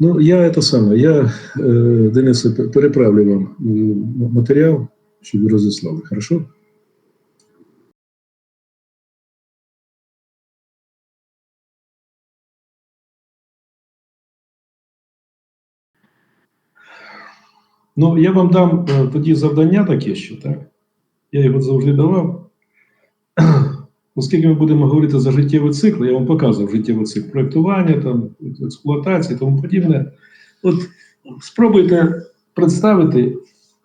Ну, я це саме, я, е, Денисе, пе- переправлю вам е, матеріал, щоб ви розіслали, хорошо? Ну, я вам дам е, тоді завдання таке ще, так? Я його завжди давав. Оскільки ми будемо говорити за життєвий цикл, я вам показував життєвий цикл проєктування, там, експлуатації і тому подібне. От спробуйте представити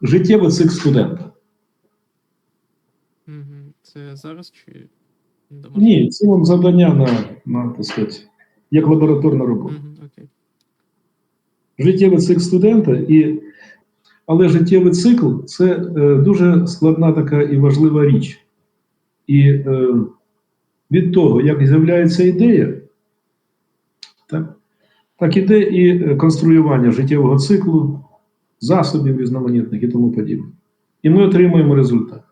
життєвий цикл студента. Це зараз чи Ні, це вам завдання на, на так сказати, як лабораторна робота. Угу, окей. Життєвий цикл студента, і, але життєвий цикл це е, дуже складна така і важлива річ. І е, від того, як з'являється ідея, так, так іде і е, конструювання життєвого циклу, засобів різноманітних і тому подібне. І ми отримуємо результат.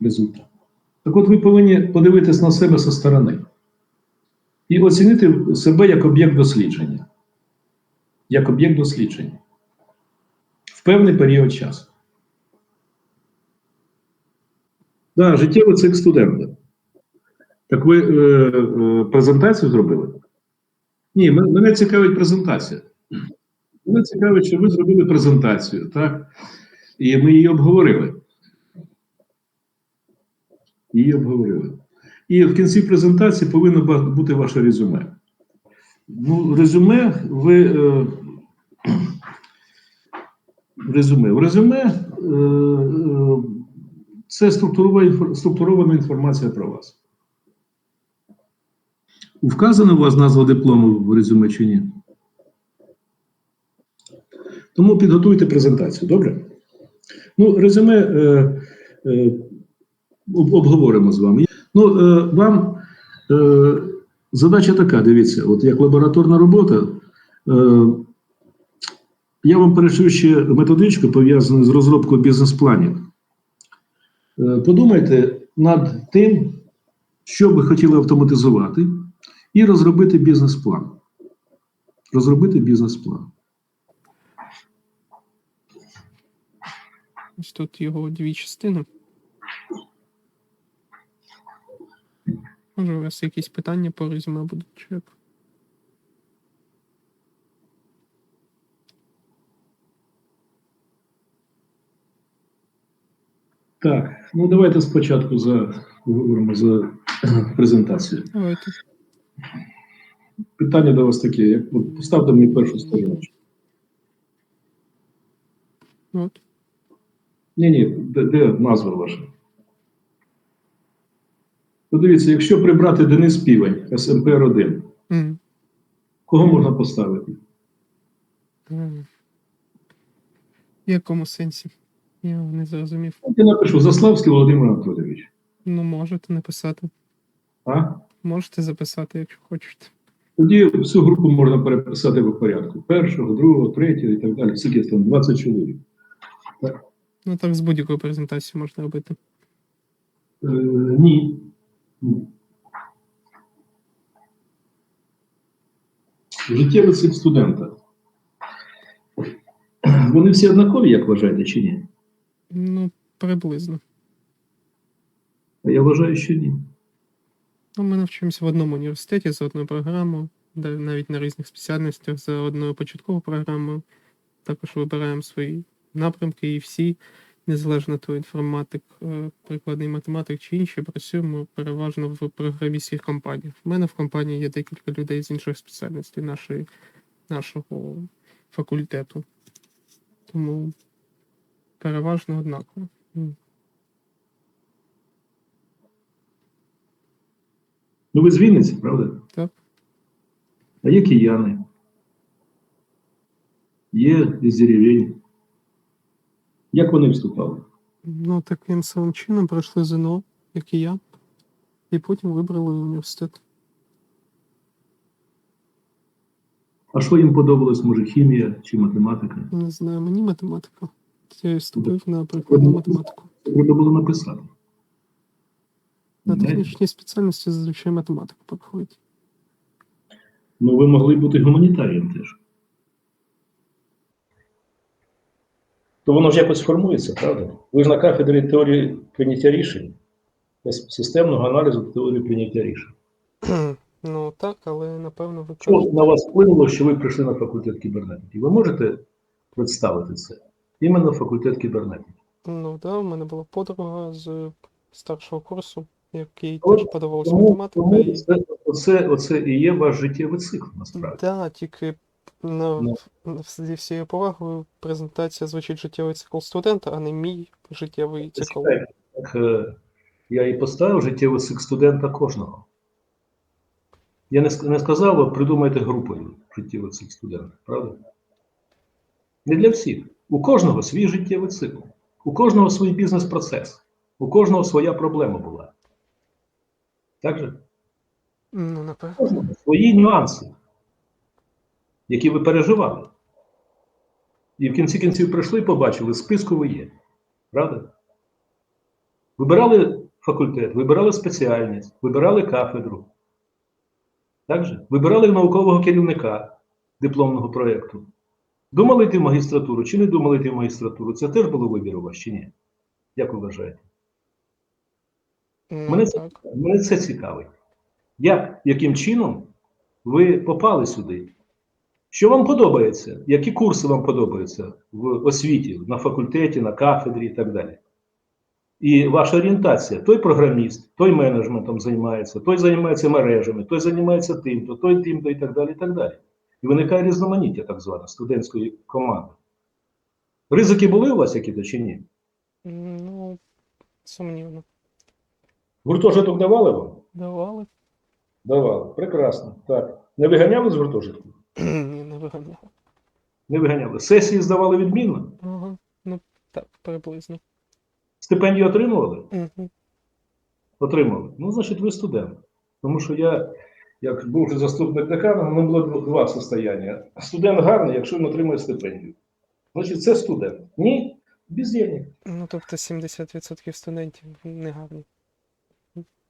результат. Так от ви повинні подивитись на себе зі сторони і оцінити себе як об'єкт дослідження. Як об'єкт дослідження в певний період часу. Да, життєвий цикл студента. Так ви е, е, презентацію зробили? Ні, мене цікавить презентація. Мене цікавить, що ви зробили презентацію, так? І ми її обговорили. Її обговорили. І в кінці презентації повинно бути ваше резюме. Ну, резюме, ви. Е, резюме. В резюме е, е, це структурована інформація про вас. Вказана у вас назва диплому в резюме чи ні? Тому підготуйте презентацію, добре? Ну, резюме е, е, обговоримо з вами. Ну, е, вам е, задача така: дивіться, от як лабораторна робота. Е, я вам перешлю ще методичку, пов'язану з розробкою бізнес-планів. Е, Подумайте над тим, що ви хотіли автоматизувати, і розробити бізнес-план. Розробити бізнес-план. Ось тут його дві частини. Може, у вас якісь питання по резюме будуть чи як? Так, ну давайте спочатку за, говоримо за презентацію. Давайте. Питання до вас таке: як, поставте мені першу сторіночку. От. Ні, ні, де, де назва ваша? Ну, дивіться, якщо прибрати Денис Півень, СМПР-1, Мгм. кого можна поставити? Ем. В якому сенсі? Я не зрозумів. Я напишу Заславський Володимир Анатолійович. Ну, можете написати. А? Можете записати, якщо хочете. Тоді всю групу можна переписати по порядку. Першого, другого, третього і так далі. Скільки там 20 чоловік. Ну так з будь-якою презентацією можна робити. Е, ні. Ні. Життєвий цикл студента. Вони всі однакові, як вважаєте, чи ні? Ну, приблизно. А я вважаю, що ні. Ну, ми навчаємося в одному університеті за одною програмою, де навіть на різних спеціальностях за одною початковою програмою. Також вибираємо свої напрямки і всі, незалежно то інформатик, е, прикладний математик чи інші, працюємо переважно в програмістських компаніях. У мене в компанії є декілька людей з інших спеціальностей нашої, нашого факультету. Тому переважно однаково. Ну, ви з Вінниці, правда? Так. А є кияни. Є із деревень. Як вони вступали? Ну, таким самим чином пройшли ЗНО, як і я, і потім вибрали університет. А що їм подобалось, може, хімія чи математика? Не знаю, мені математика. Я і вступив на прикладну математику. Треба було написати. На технічній спеціальності зазвичай математику проходить. Ну, ви могли бути гуманітарієм теж. То воно ж якось формується, правда? Ви ж на кафедрі теорії прийняття рішень, системного аналізу теорії прийняття рішень. Ну так, але напевно ви Що на вас вплинуло, що ви прийшли на факультет кібернетики? Ви можете представити це? Іменно факультет кібернетики. Ну так, да, в мене була подруга з старшого курсу який теж подавався математика. тому це, оце, оце і є ваш життєвий цикл, насправді. Да, тільки на, Ну. в- зі всією повагою презентація звучить життєвий цикл студента, а не мій життєвий цикл. Так, е, я і поставив життєвий цикл студента кожного. Я не, не сказав, придумайте групою життєвий цикл студента, правда? Не для всіх. У кожного свій життєвий цикл. У кожного свій бізнес-процес. У кожного своя проблема була. Так же? Ну, напевно. Свої нюанси, які ви переживали. І в кінці кінців прийшли і побачили, списку ви є. Правда? Вибирали факультет, вибирали спеціальність, вибирали кафедру. Так же? Вибирали наукового керівника дипломного проєкту. Думали йти в магістратуру чи не думали йти в магістратуру? Це теж було вибір у вас чи ні? Як ви вважаєте? Мене це, мене це цікавить. Як, яким чином ви попали сюди? Що вам подобається? Які курси вам подобаються в освіті, на факультеті, на кафедрі і так далі? І ваша орієнтація: той програміст, той менеджментом займається, той займається мережами, той займається тим, то той тим, то і так далі. І так далі. І виникає різноманіття, так зване, студентської команди. Ризики були у вас які-то чи ні? Ну, сумнівно. Гуртожиток давали вам? Давали. Давали. Прекрасно. Так. Не виганяли з гуртожитку? Ні, не виганяли. Не виганяли. Сесії здавали відмінно? Ага. Ну, так, приблизно. Стипендію отримували? Угу. Отримали. Ну, значить, ви студент. Тому що я, як бувши заступник декана, у мене було два состояння. Студент гарний, якщо він отримує стипендію. Значить, це студент. Ні, без денег. Ну, тобто 70% студентів негарні.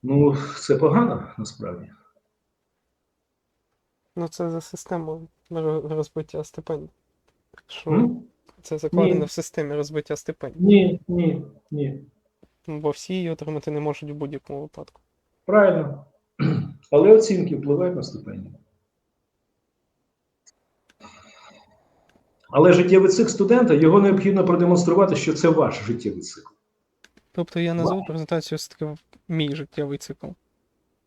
Ну, це погано насправді. Ну, це за систему розбиття стипендій. Що М? це закладено Ні. в системі розбиття стипендій. Ні, ні, ні. Бо всі її отримати не можуть в будь-якому випадку. Правильно. Але оцінки впливають на стипендію. Але життєвий цикл студента його необхідно продемонструвати, що це ваш життєвий цикл. Тобто я назву презентацію таким мій життєвий цикл,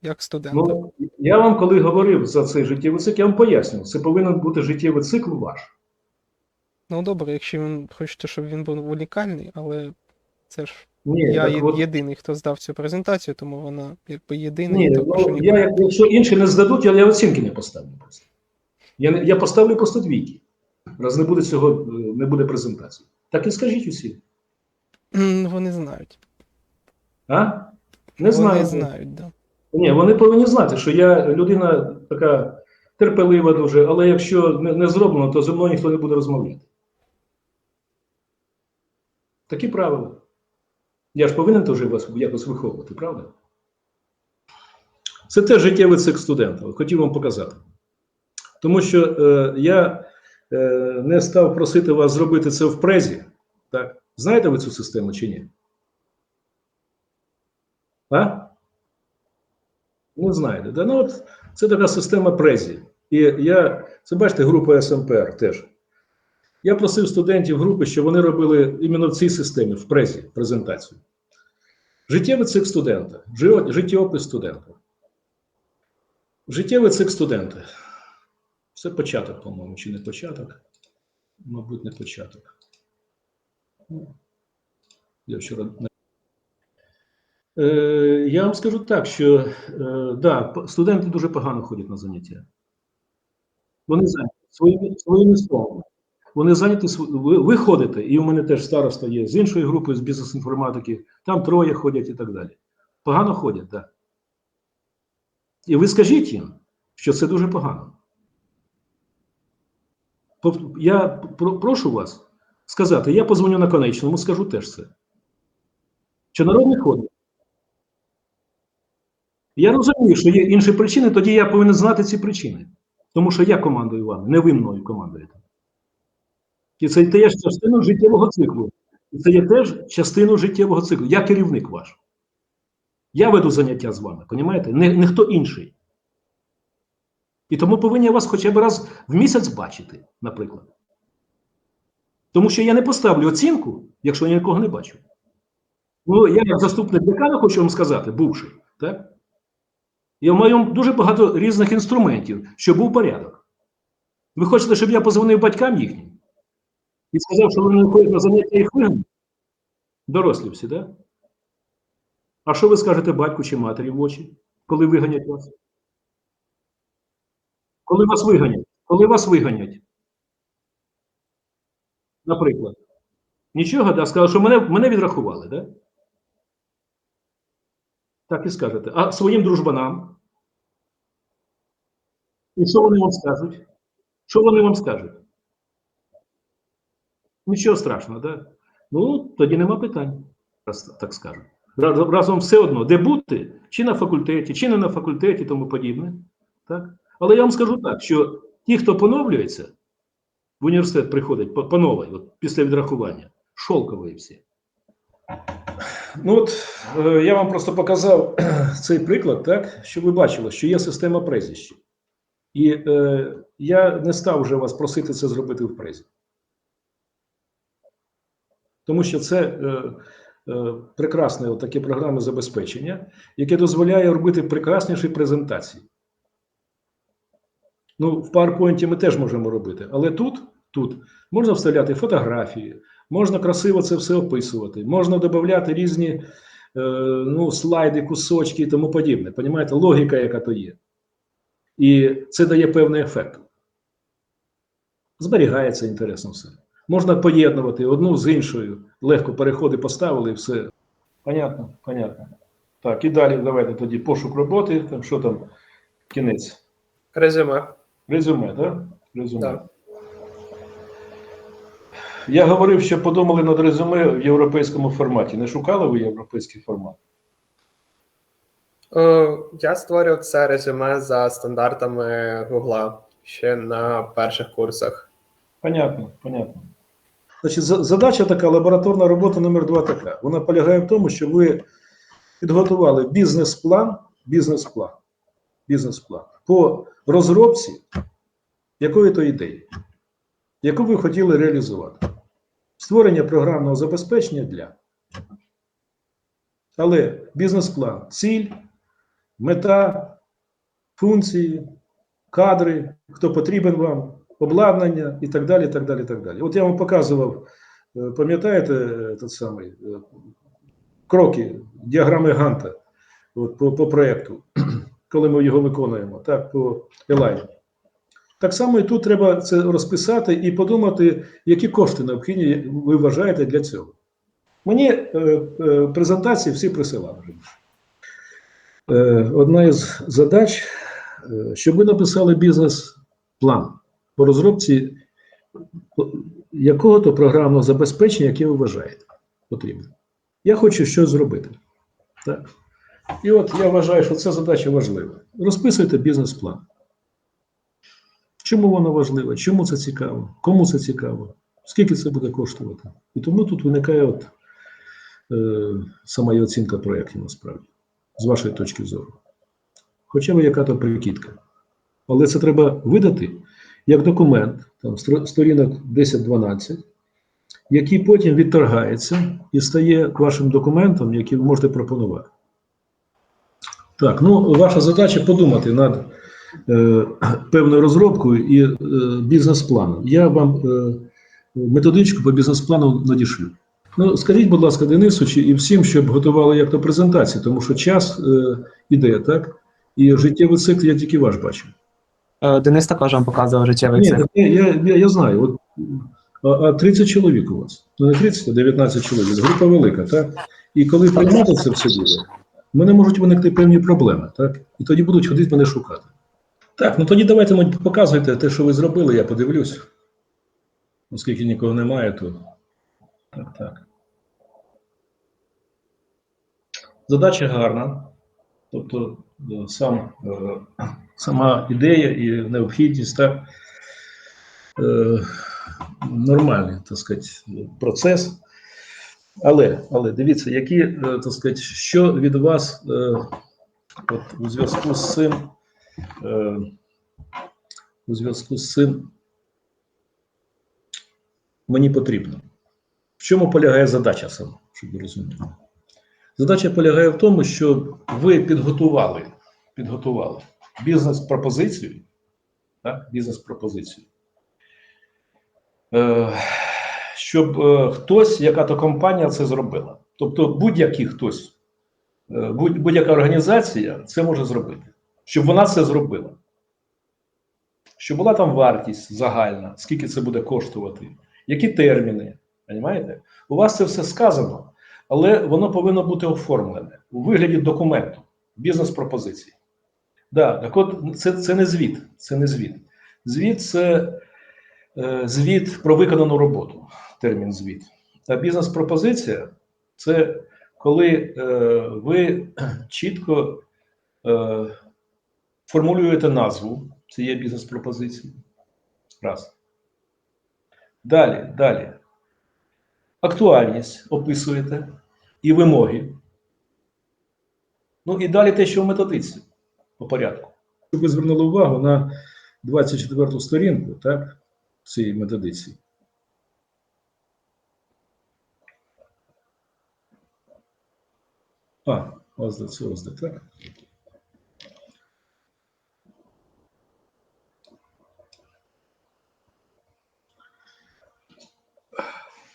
як студента. Ну, я вам, коли говорив за цей життєвий цикл, я вам пояснював, це повинен бути життєвий цикл ваш. Ну добре, якщо він хочете, щоб він був унікальний, але це ж Ні, я є- от, єдиний, хто здав цю презентацію, тому вона якби єдина ні, ну, унікальна. я, як- якщо інші не здадуть, я, я оцінки не поставлю просто. Я, я поставлю просто двійки. Раз не буде цього, е, не буде презентації. Так і скажіть усі. Вони знають. А? Не знаю. Вони знають, да. Ні, вони повинні знати, що я людина така терпелива дуже, але якщо не, не зроблено, то зі мною ніхто не буде розмовляти. Такі правила. Я ж повинен теж вас якось виховувати, правда? Це теж життєвий цикл студента. Хотів вам показати. Тому що е, я е, не став просити вас зробити це в презі. Так? Знаєте ви цю систему чи ні? А? Не знаєте. Да? Ну, от, це така система презі. І я, це бачите, група СМПР теж. Я просив студентів групи, щоб вони робили іменно в цій системі, в презі, презентацію. Життєвий цикл студента, життєопис студента. Життєвий цикл студента. Це початок, по-моєму, чи не початок? Мабуть, не початок. Я вчора Е, я вам скажу так, що е, да, студенти дуже погано ходять на заняття. Вони зайняті своїми, своїми справами. Вони зайняті ви, ви ходите, і у мене теж староста є з іншої групи, з бізнес-інформатики, там троє ходять і так далі. Погано ходять, так. Да. І ви скажіть їм, що це дуже погано. Я прошу вас сказати, я позвоню на конечному, скажу теж це. Що народ не ходить. Я розумію, що є інші причини, тоді я повинен знати ці причини. Тому що я командую вами, не ви мною командуєте. І це теж частина життєвого циклу. І це є теж частиною життєвого циклу. Я керівник ваш. Я веду заняття з вами, понімаєте? Не, не хто інший. І тому повинен я вас хоча б раз в місяць бачити, наприклад. Тому що я не поставлю оцінку, якщо я нікого не бачу. Ну, я як заступник декана хочу вам сказати, бувши, так? Я маю дуже багато різних інструментів, щоб був порядок. Ви хочете, щоб я позвонив батькам їхнім і сказав, що вони не ходять на заняття їх вигнали? Дорослі всі, так? А що ви скажете батьку чи матері в очі, коли виганять вас? Коли вас виганять? Коли вас виганять? Наприклад. Нічого, да? Сказали, що мене, мене відрахували, да? Так і скажете. А своїм дружбанам? І що вони вам скажуть? Що вони вам скажуть? Нічого страшного, да? Ну, тоді нема питань, раз так скажу. Разом все одно, де бути, чи на факультеті, чи не на факультеті, тому подібне. Так? Але я вам скажу так, що ті, хто поновлюється, в університет приходить по, по новій, от після відрахування, шолкові всі. Ну от е, я вам просто показав цей приклад, так, щоб ви бачили, що є система прізвищ. І е, я не став вже вас просити це зробити в презі. Тому що це е, е, прекрасне таке програмне забезпечення, яке дозволяє робити прекрасніші презентації. Ну, в PowerPoint ми теж можемо робити, але тут, тут можна вставляти фотографії, можна красиво це все описувати, можна додати різні е, ну, слайди, кусочки і тому подібне. Понімаєте, логіка, яка то є. І це дає певний ефект. Зберігається інтересно все. Можна поєднувати одну з іншою, легко переходи поставили і все. Понятно, понятно. Так, і далі давайте тоді пошук роботи. Там що там? Кінець. Резюме. Резюме, так? Резюме. Так. Я говорив, що подумали над резюме в європейському форматі. Не шукали ви європейський формат? Е, Я створював це резюме за стандартами Гугла ще на перших курсах. Понятно, понятно. Значить, задача така, лабораторна робота номер два така. Вона полягає в тому, що ви підготували бізнес-план, бізнес-план, бізнес-план по розробці якої то ідеї, яку ви хотіли реалізувати. Створення програмного забезпечення для. Але бізнес-план, ціль, мета, функції, кадри, хто потрібен вам, обладнання і так далі. так далі, так далі. От я вам показував, е, пам'ятаєте, е, тот самий, е, кроки, діаграми Ганта от, по, по проєкту, коли ми його виконуємо, так, по Елайні. Так само і тут треба це розписати і подумати, які кошти необхідні ви вважаєте для цього. Мені е, е, презентації всі присилали. Е, одна із задач, е, щоб ви написали бізнес-план по розробці якого-то програмного забезпечення, яке ви вважаєте потрібно. Я хочу щось зробити. Так? І от я вважаю, що ця задача важлива. Розписуйте бізнес-план. Чому воно важливе? Чому це цікаво? Кому це цікаво? Скільки це буде коштувати? І тому тут виникає от, е, сама оцінка проєктів насправді, з вашої точки зору. Хоча б яка то прикидка. Але це треба видати як документ, там сторінок 10-12, який потім відторгається і стає вашим документом, який ви можете пропонувати. Так, ну ваша задача подумати над е, певною розробкою і е, бізнес-планом. Я вам е, методичку по бізнес-плану надішлю. Ну, скажіть, будь ласка, Денису чи і всім, щоб готували як то презентації, тому що час е, іде, так? І життєвий цикл я тільки ваш бачу. Е, Денис також вам показував життєвий Ні, цикл. так я, я, я, знаю. От, а 30 чоловік у вас. Ну не 30, а 19 чоловік. Група велика, так? І коли приймати це все діло, в мене можуть виникти певні проблеми, так? І тоді будуть ходити мене шукати. Так, ну тоді давайте показуйте те, що ви зробили, я подивлюсь. Оскільки нікого немає, то. Так, так. Задача гарна. Тобто, е, сам, е, сама ідея і необхідність, так. Е, нормальний, так сказати, процес. Але, але дивіться, які, е, так сказати, що від вас е, от у зв'язку з цим, е, у зв'язку з цим мені потрібно. В чому полягає задача саме, щоб ви розуміли? Задача полягає в тому, що ви підготували, підготували бізнес-пропозицію, бізнес-пропозицію, щоб е, хтось, яка-то компанія це зробила. Тобто будь-який хтось, е, будь- будь-яка організація це може зробити, щоб вона це зробила. Щоб була там вартість загальна, скільки це буде коштувати, які терміни. Понимаєте? У вас це все сказано, але воно повинно бути оформлене у вигляді документу, бізнес-пропозиції. Да, так от це, це не звіт. Це не звіт. Звіт це звіт про виконану роботу, термін звіт. А бізнес-пропозиція це коли е, ви чітко е, формулюєте назву цієї бізнес-пропозиції. Раз. Далі, далі. Актуальність описуєте і вимоги. Ну і далі те, що в методиці по порядку. Щоб ви звернули увагу на 24 сторінку, так, цієї методиці. А, ось до цього так.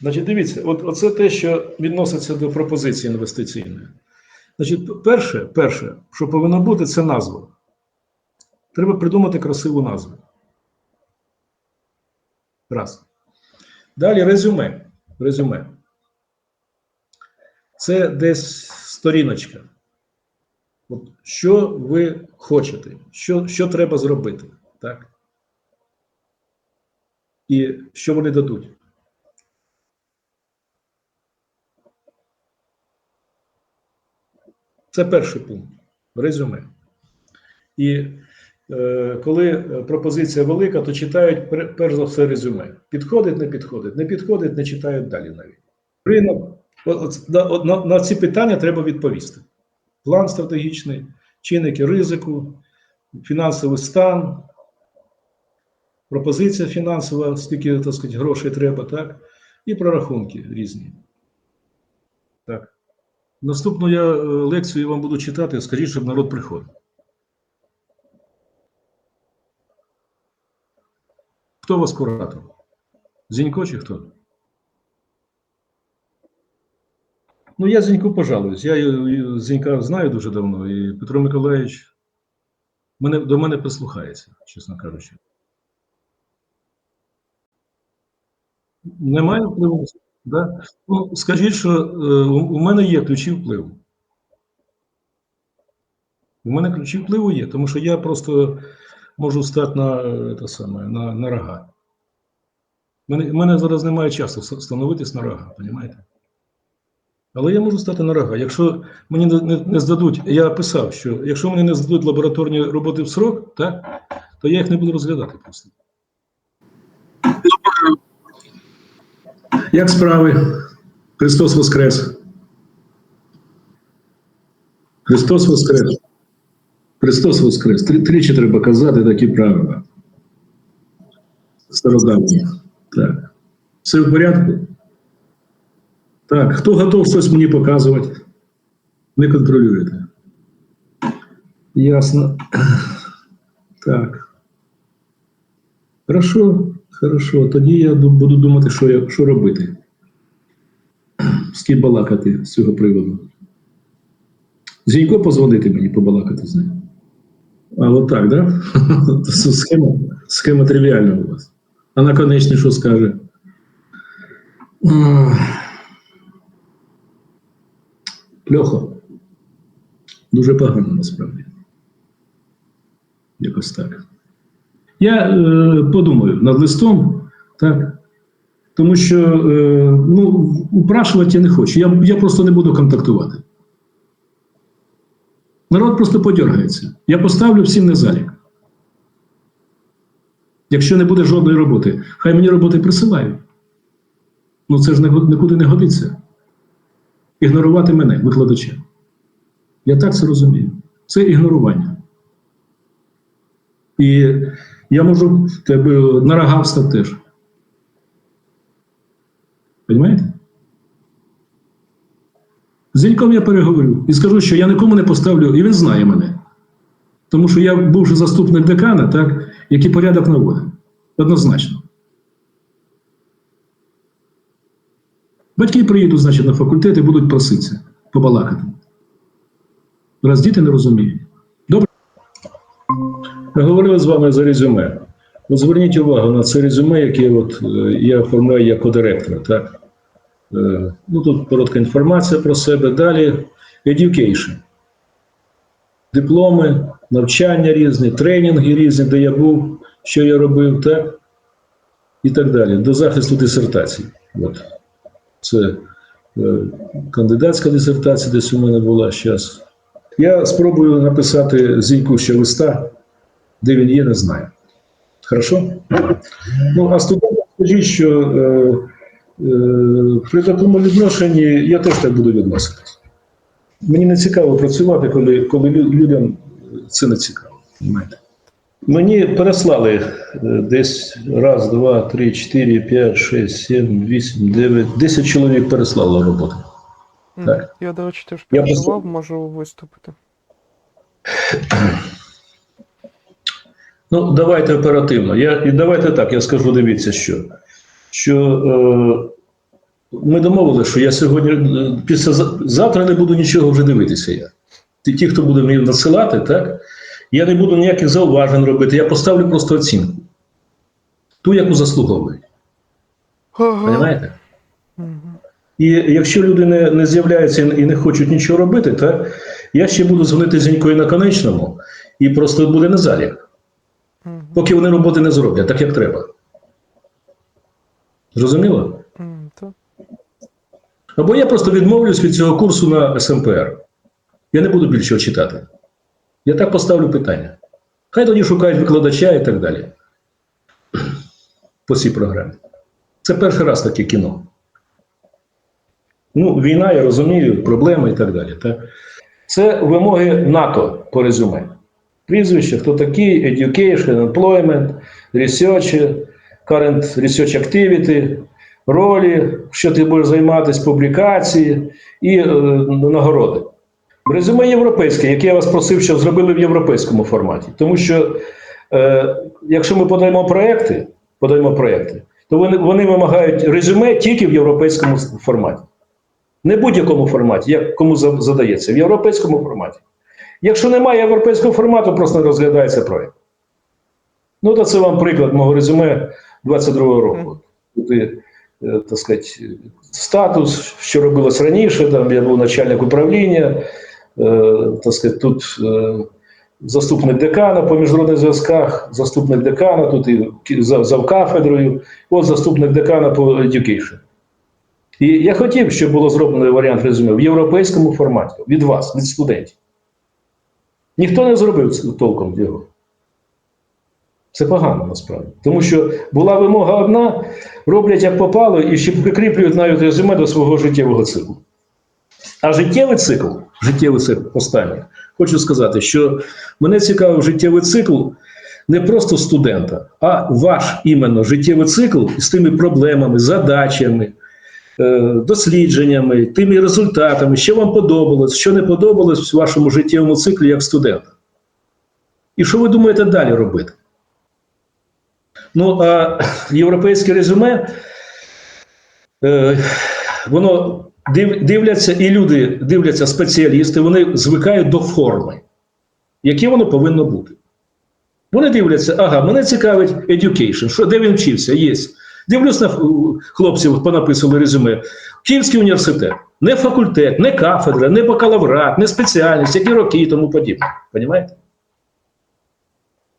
Значить, дивіться, от оце те, що відноситься до пропозиції інвестиційної. Значить, перше, перше, що повинно бути, це назва. Треба придумати красиву назву. Раз. Далі резюме. Резюме. Це десь сторіночка. От що ви хочете, що, що треба зробити, так? І що вони дадуть. Це перший пункт резюме. І коли е, пропозиція велика, то читають перш за все резюме. Підходить, не підходить, не підходить, не читають далі навіть. Ринок, на, на, на ці питання треба відповісти. План стратегічний, чинники ризику, фінансовий стан, пропозиція фінансова, скільки так сказати, грошей треба, так? І прорахунки різні. Так. Наступну я е, лекцію вам буду читати, скажіть, щоб народ приходив. Хто у вас куратор? Зінько чи хто? Ну, я Зіньку пожалуюсь. Я е, Зінька знаю дуже давно, і Петро Миколаївич мене, до мене прислухається, чесно кажучи. Немає впливу? Да? Ну, скажіть, що е, у мене є ключі впливу. У мене ключі впливу є, тому що я просто можу стати на, е, те саме, на, на рога. У мене, мене зараз немає часу ст- становитись на рога, розумієте? Але я можу стати на рога. Якщо мені не, не, не здадуть, я писав, що якщо мені не здадуть лабораторні роботи в срок, так, то я їх не буду розглядати просто. Як справи? Христос Воскрес. Христос Воскрес. Христос Воскрес. Тричі треба казати такі правила. Стародавні. Так. Все в порядку? Так. Хто готов щось мені показувати? Не контролюєте. Ясно. Так. Хорошо, хорошо. Тоді я буду думати, що, я, що робити. З ким балакати з цього приводу. Зінько позвонити мені, побалакати з ним. А от так, да? Схема, схема тривіальна у вас. А наконечний що скаже? Плохо. Дуже погано насправді. Якось так. Я е, подумаю над листом, так. Тому що е, ну, упрашувати я не хочу. Я, я просто не буду контактувати. Народ просто подергається. Я поставлю всім не залік. Якщо не буде жодної роботи, хай мені роботи присилають. Ну це ж нікуди не годиться. Ігнорувати мене, викладача. Я так це розумію. Це ігнорування. І я можу тебе на рога встати теж. Понимаєте? З Зіньком я переговорю і скажу, що я нікому не поставлю, і він знає мене. Тому що я був вже заступник декана, так, який порядок наводив. Однозначно. Батьки приїдуть, значить, на факультет і будуть проситися, побалакати. Раз діти не розуміють. Добре. Говорили з вами за резюме. От зверніть увагу на це резюме, яке от, е, я оформляю як кодиректора. Так? Е, Ну, тут коротка інформація про себе. Далі education. Дипломи, навчання різні, тренінги різні, де я був, що я робив, так? І так далі. До захисту дисертації. От. Це е, кандидатська дисертація, десь у мене була зараз. Я спробую написати Зіньку ще листа, де він є, не знаю. Хорошо? Ну, а студентам скажіть, що е, при такому відношенні я теж так буду відноситись. Мені не цікаво працювати, коли, коли людям це не цікаво. Мені переслали е, десь раз, два, три, чотири, п'ять, шість, сім, вісім, дев'ять, десять чоловік переслало роботу. Так. Я, до речі, теж Я можу виступити. Ну, давайте оперативно. Я, і давайте так, я скажу, дивіться, що. Що е, ми домовилися, що я сьогодні, е, після завтра не буду нічого вже дивитися. Я. Ті, хто буде мені надсилати, так, я не буду ніяких зауважень робити, я поставлю просто оцінку. Ту, яку заслуговують. Понимаєте? І якщо люди не, не з'являються і не хочуть нічого робити, так, я ще буду дзвонити Зінько і на конечному, і просто буде не залік. Мгм. поки вони роботи не зроблять, так як треба. Зрозуміло? Або я просто відмовлюсь від цього курсу на СМПР. Я не буду більше його читати. Я так поставлю питання. Хай тоді шукають викладача і так далі. По цій програмі. Це перший раз таке кіно. Ну, війна, я розумію, проблеми і так далі. Так? Це вимоги НАТО по резюме. Прізвище, хто такий, education, employment, research, current research activity, ролі, що ти будеш займатися, публікації і е, нагороди. Резюме європейське, яке я вас просив, щоб зробили в європейському форматі. Тому що е, якщо ми подаємо проекти, подаємо проекти, то вони, вони вимагають резюме тільки в європейському форматі. Не будь-якому форматі, як кому задається, в європейському форматі. Якщо немає європейського формату, просто не розглядається проєкт. Ну, то це вам приклад мого резюме 22-го року. Тут, е, так сказати, статус, що робилось раніше, там я був начальник управління, е, так сказати, тут е, заступник декана по міжнародних зв'язках, заступник декана, тут і зав- завкафедрою, от заступник декана по education. І я хотів, щоб було зроблено варіант резюме в європейському форматі від вас, від студентів. Ніхто не зробив толком його. Це погано насправді. Тому що була вимога одна, роблять як попало і ще прикріплюють навіть резюме до свого життєвого циклу. А життєвий цикл, життєвий цикл останній, хочу сказати, що мене цікавив життєвий цикл не просто студента, а ваш іменно життєвий цикл з тими проблемами, задачами, е, дослідженнями, тими результатами, що вам подобалось, що не подобалось в вашому життєвому циклі як студента. І що ви думаєте далі робити? Ну, а європейське резюме, е, воно див, дивляться, і люди дивляться, спеціалісти, вони звикають до форми, які воно повинно бути. Вони дивляться, ага, мене цікавить education, що, де він вчився, є. Дивлюсь на хлопців, понаписували резюме. Київський університет, не факультет, не кафедра, не бакалаврат, не спеціальність, які роки і тому подібне. Понімаєте?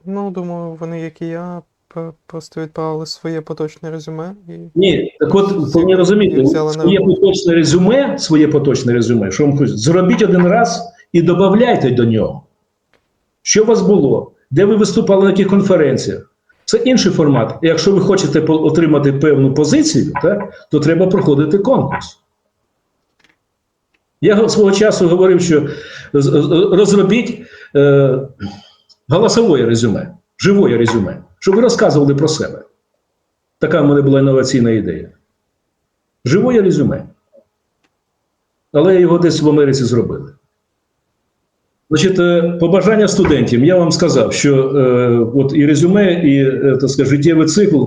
Ну, думаю, вони, як і я, просто відправили своє поточне резюме і Ні, так от повинні розуміти, своє поточне резюме, своє поточне резюме, що вам хочуть, зробіть один раз і додавайте до нього. Що у вас було? Де ви виступали на яких конференціях? Це інший формат. Якщо ви хочете отримати певну позицію, так, то треба проходити конкурс. Я свого часу говорив, що розробіть е, голосове резюме, живое резюме, щоб ви розказували про себе. Така в мене була інноваційна ідея. Живое резюме. Але його десь в Америці зробили. Значить, е, побажання студентів. Я вам сказав, що е, от і резюме, і е, так сказати, життєвий цикл,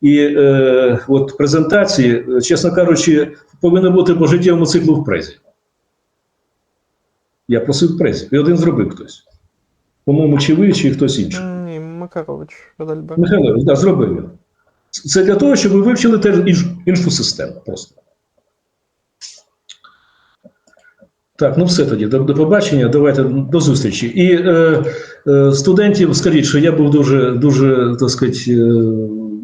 і е, от презентації, чесно кажучи, повинно бути по життєвому циклу в презі. Я просив презі. І один зробив хтось. По-моєму, чи ви, чи хтось інший. Макарович, Адальберт. Михайло, да, зробив його. Це для того, щоб ви вивчили теж іншу систему просто. Так, ну все тоді. До, до побачення. Давайте до зустрічі. І е, е, студентів скажіть, що я був дуже, дуже так сказати, е,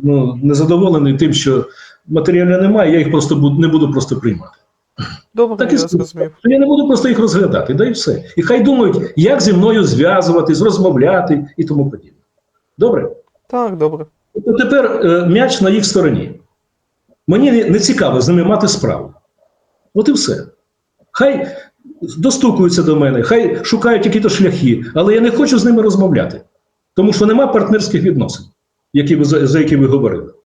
ну, незадоволений тим, що матеріалів немає, я їх просто буду, не буду просто приймати. Добре, Так і я Я не буду просто їх розглядати, да і все. І хай думають, як зі мною зв'язуватись, розмовляти і тому подібне. Добре? Так, добре. Тобто тепер е, м'яч на їх стороні. Мені не, не цікаво з ними мати справу. От і все. Хай достукуються до мене, хай шукають якісь шляхи, але я не хочу з ними розмовляти. Тому що нема партнерських відносин, які ви, за, за які ви говорили.